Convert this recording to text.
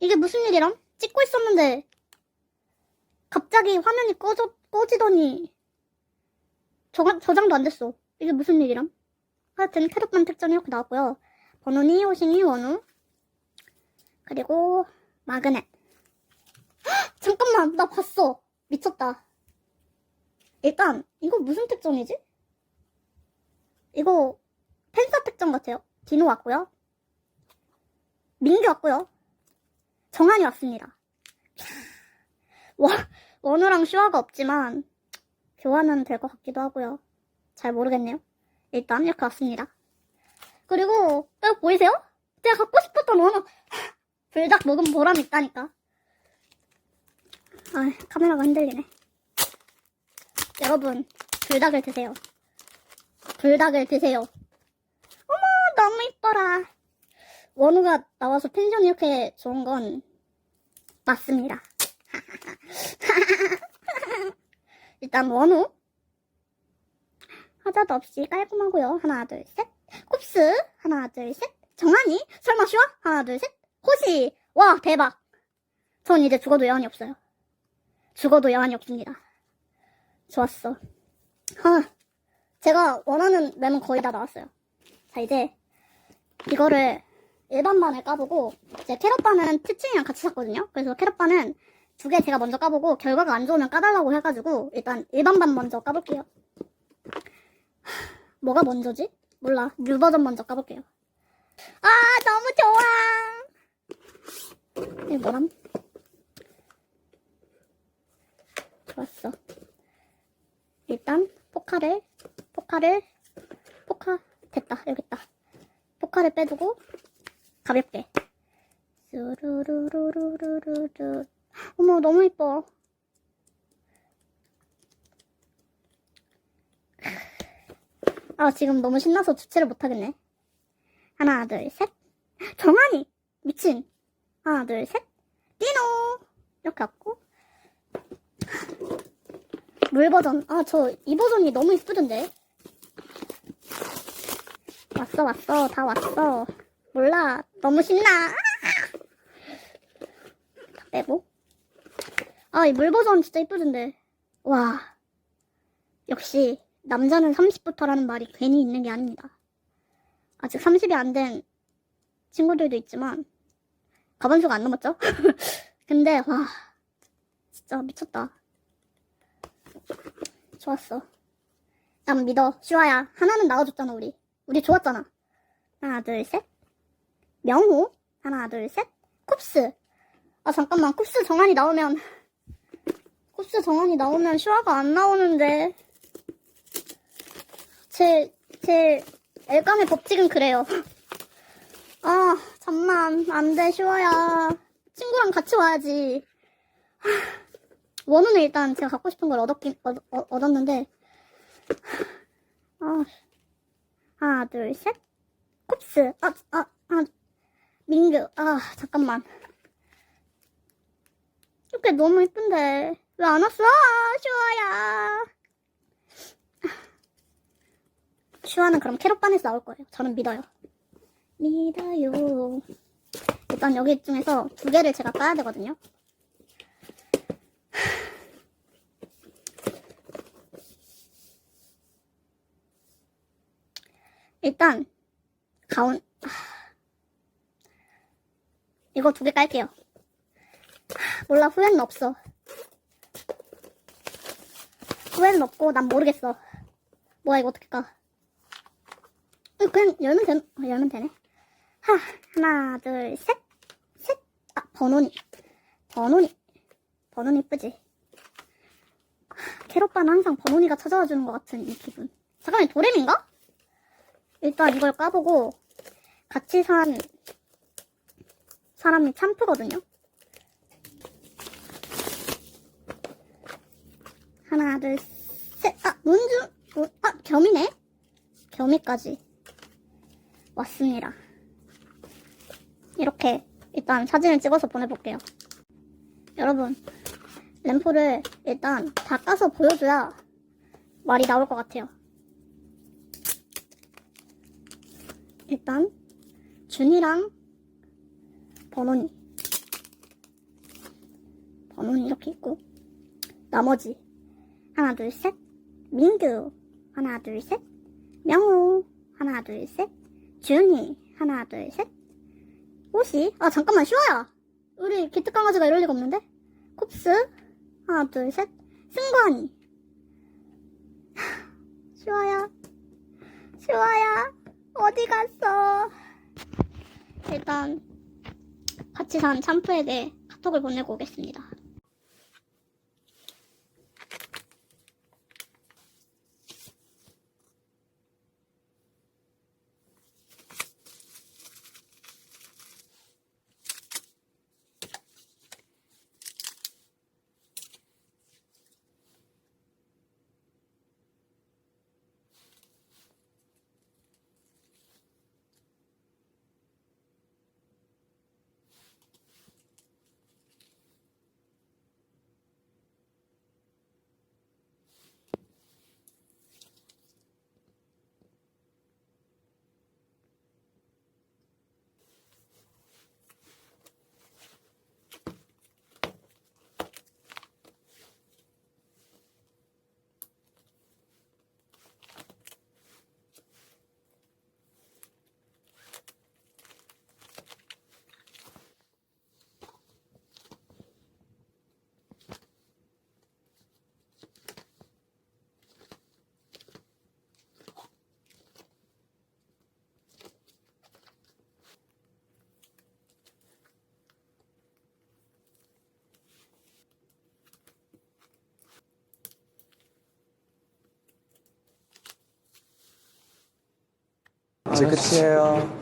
이게 무슨 일이람? 찍고 있었는데 갑자기 화면이 꺼져, 꺼지더니 저장, 저장도 안 됐어. 이게 무슨 일이람? 하여튼 캐럿반 특전이 이렇게 나왔고요. 번호니, 호신이, 원우 그리고 마그넷 헉, 잠깐만 나 봤어. 미쳤다. 일단 이거 무슨 특전이지? 이거 펜사 특전 같아요. 디노 왔고요. 민규 왔고요. 정한이 왔습니다. 원, 원우랑 슈아가 없지만 교환은 될 것 같기도 하고요. 잘 모르겠네요. 일단 이렇게 왔습니다. 그리고 이거 보이세요? 제가 갖고 싶었던 원우 불닭 먹은 보람 있다니까. 아 카메라가 흔들리네. 여러분 불닭을 드세요. 불닭을 드세요. 이뻐라. 원우가 나와서 텐션이 이렇게 좋은 건 맞습니다. 일단 원우 하자도 없이 깔끔하고요. 하나 둘 셋. 쿱스 하나 둘 셋. 정한이 설마 슈아 하나 둘 셋. 호시 와 대박. 전 이제 죽어도 여한이 없어요. 죽어도 여한이 없습니다. 좋았어. 아, 제가 원하는 mem은 거의 다 나왔어요. 자 이제 이거를 일반반을 까보고 이제 캐럿반은 티칭이랑 같이 샀거든요. 그래서 캐럿반은 두 개 제가 먼저 까보고 결과가 안 좋으면 까달라고 해가지고 일단 일반반 먼저 까볼게요. 하, 뭐가 먼저지? 몰라. 뉴 버전 먼저 까볼게요. 아 너무 좋아. 이게 뭐람? 좋았어. 일단 포카를 포카를 포카 됐다 여기 있다. 포카를 빼두고 가볍게. 슈루루루루루루. 어머, 너무 이뻐. 아, 지금 너무 신나서 주체를 못하겠네. 하나, 둘, 셋. 정한이! 미친. 하나, 둘, 셋. 띠노! 이렇게 왔고. 물 버전. 아, 저 이 버전이 너무 이쁘던데. 왔어, 왔어. 다 왔어. 몰라. 너무 신나. 다 빼고. 아, 이 물 버전 진짜 이쁘던데. 와. 역시, 남자는 30부터라는 말이 괜히 있는 게 아닙니다. 아직 30이 안 된 친구들도 있지만, 가반수가 안 넘었죠? 근데, 와. 진짜 미쳤다. 좋았어. 난 믿어. 슈아야. 하나는 나와줬잖아, 우리. 우리 좋았잖아. 하나, 둘, 셋. 명호. 하나, 둘, 셋. 쿱스. 아, 잠깐만. 쿱스 정한이 나오면. 쿱스 정한이 나오면 슈아가 안 나오는데. 제, 제, 엘감의 법칙은 그래요. 아, 잠만. 안 돼, 슈아야. 친구랑 같이 와야지. 하, 원우는 일단 제가 갖고 싶은 걸 얻었긴, 얻, 얻, 얻었는데. 아, 하나, 둘, 셋. 쿱스. 아, 아, 아, 민규. 아, 잠깐만. 이렇게 너무 이쁜데. 왜 안 왔어? 슈아야. 슈아는 그럼 캐럿반에서 나올 거예요. 저는 믿어요. 믿어요. 일단 여기 중에서 두 개를 제가 까야 되거든요. 일단 가운 이거 두 개 깔게요. 몰라 후회는 없어. 후회는 없고 난 모르겠어. 뭐야 이거 어떻게 까? 어, 그냥 열면 되, 어, 열면 되네. 하 하나 둘 셋. 셋. 아 번호니. 번호니. 번호니 이쁘지? 하, 캐럿바는 항상 번호니가 찾아와 주는 것 같은 이 기분. 잠깐만 도렘인가? 일단 이걸 까보고 같이 산 사람이 참프거든요. 하나, 둘, 셋. 아, 문주, 문, 아, 겸이네? 겸이까지 왔습니다. 이렇게 일단 사진을 찍어서 보내볼게요. 여러분, 램프를 일단 다 까서 보여줘야 말이 나올 것 같아요. 일단 준이랑 번원이 번원이 이렇게 있고. 나머지 하나 둘 셋. 민규 하나 둘 셋. 명우 하나 둘 셋. 준이 하나 둘 셋. 호시. 아 잠깐만 슈아야! 우리 기특 강아지가 이럴 리가 없는데? 콥스 하나 둘 셋. 승관이. 슈아야. 슈아야 어디 갔어? 일단 같이 산 참프에게 카톡을 보내고 오겠습니다 이제 끝이에요.